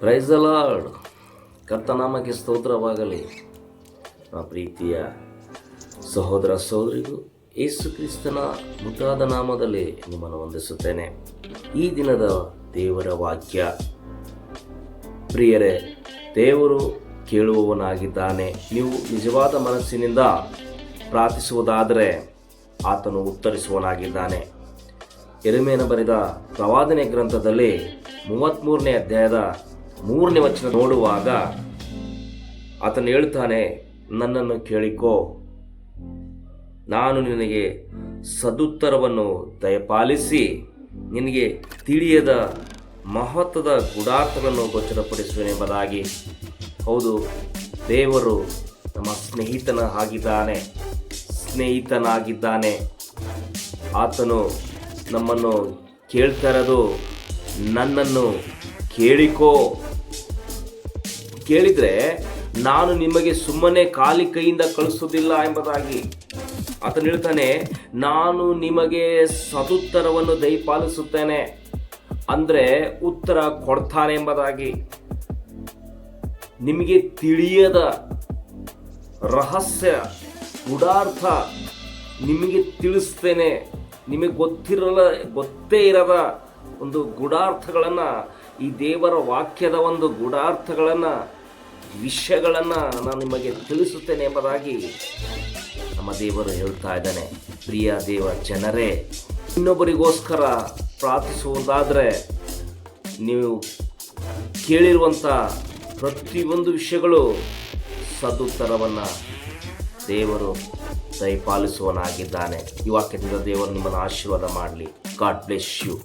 Price lord ಕರ್ತನಾಮಕ್ಕೆ ಸ್ತೋತ್ರವಾಗಲಿ. ಆ ಪ್ರೀತಿಯ ಸಹೋದರ ಸಹೋದರಿಗೂ ಯೇಸು ಕ್ರಿಸ್ತನ ಮುಂತಾದ ನಾಮದಲ್ಲಿ ನಿಮ್ಮನ್ನು ವಂದಿಸುತ್ತೇನೆ. ಈ ದಿನದ ದೇವರ ವಾಕ್ಯ, ಪ್ರಿಯರೇ, ದೇವರು ಕೇಳುವವನಾಗಿದ್ದಾನೆ. ನೀವು ನಿಜವಾದ ಮನಸ್ಸಿನಿಂದ ಪ್ರಾರ್ಥಿಸುವುದಾದರೆ ಆತನು ಉತ್ತರಿಸುವನಾಗಿದ್ದಾನೆ ಎರುಮೇನ ಬರೆದ ಪ್ರವಾದನೆ ಗ್ರಂಥದಲ್ಲಿ ಮೂವತ್ತ್ಮೂರನೇ ಅಧ್ಯಾಯದ ಮೂರನೇ ವಚನ ನೋಡುವಾಗ ಆತನು ಹೇಳ್ತಾನೆ ನನ್ನನ್ನು ಕೇಳಿಕೋ. ನಾನು ನಿನಗೆ ಸದುತ್ತರವನ್ನು ದಯಪಾಲಿಸಿ, ನಿನಗೆ ತಿಳಿಯದ ಮಹತ್ವದ ಗುಡಾರ್ಥಗಳನ್ನು ಗೋಚರಪಡಿಸುವೆನೆಂಬುದಾಗಿ ಹೌದು, ದೇವರು ನಮ್ಮ ಸ್ನೇಹಿತನ ಆಗಿದ್ದಾನೆ ಸ್ನೇಹಿತನಾಗಿದ್ದಾನೆ. ಆತನು ನಮ್ಮನ್ನು ಕೇಳ್ತಾ ಇರೋದು, ನನ್ನನ್ನು ಕೇಳಿಕೋ. ಕೇಳಿದರೆ ನಾನು ನಿಮಗೆ ಸುಮ್ಮನೆ ಖಾಲಿ ಕೈಯಿಂದ ಕಳಿಸೋದಿಲ್ಲ ಎಂಬುದಾಗಿ. ಆತನು ಹೇಳ್ತಾನೆ, ನಾನು ನಿಮಗೆ ಸದುತ್ತರವನ್ನು ದಯಪಾಲಿಸುತ್ತೇನೆ. ಅಂದರೆ ಉತ್ತರ ಕೊಡ್ತಾನೆ ಎಂಬುದಾಗಿ. ನಿಮಗೆ ತಿಳಿಯದ ರಹಸ್ಯ ಗುಡಾರ್ಥ ನಿಮಗೆ ತಿಳಿಸ್ತೇನೆ. ನಿಮಗೆ ಗೊತ್ತಿರಲ್ಲ ಗೊತ್ತೇ ಇರದ ಒಂದು ಗುಡಾರ್ಥಗಳನ್ನು, ಈ ದೇವರ ವಾಕ್ಯದ ಒಂದು ಗುಡಾರ್ಥಗಳನ್ನು ವಿಷಯಗಳನ್ನು ನಾನು ನಿಮಗೆ ತಿಳಿಸುತ್ತೇನೆ ಎಂಬುದಾಗಿ ನಮ್ಮ ದೇವರು ಹೇಳ್ತಾ ಇದ್ದಾನೆ. ಪ್ರಿಯ ದೇವ ಜನರೇ, ಇನ್ನೊಬ್ಬರಿಗೋಸ್ಕರ ಪ್ರಾರ್ಥಿಸುವುದಾದರೆ ನೀವು ಕೇಳಿರುವಂಥ ಪ್ರತಿಯೊಂದು ವಿಷಯಗಳು ಸದುತ್ತರವನ್ನು ದೇವರು ದಯಪಾಲಿಸುವನಾಗಿದ್ದಾನೆ ಈ ವಾಕ್ಯದಿಂದ ದೇವರು ನಿಮ್ಮನ್ನು ಆಶೀರ್ವಾದ ಮಾಡಲಿ. God bless you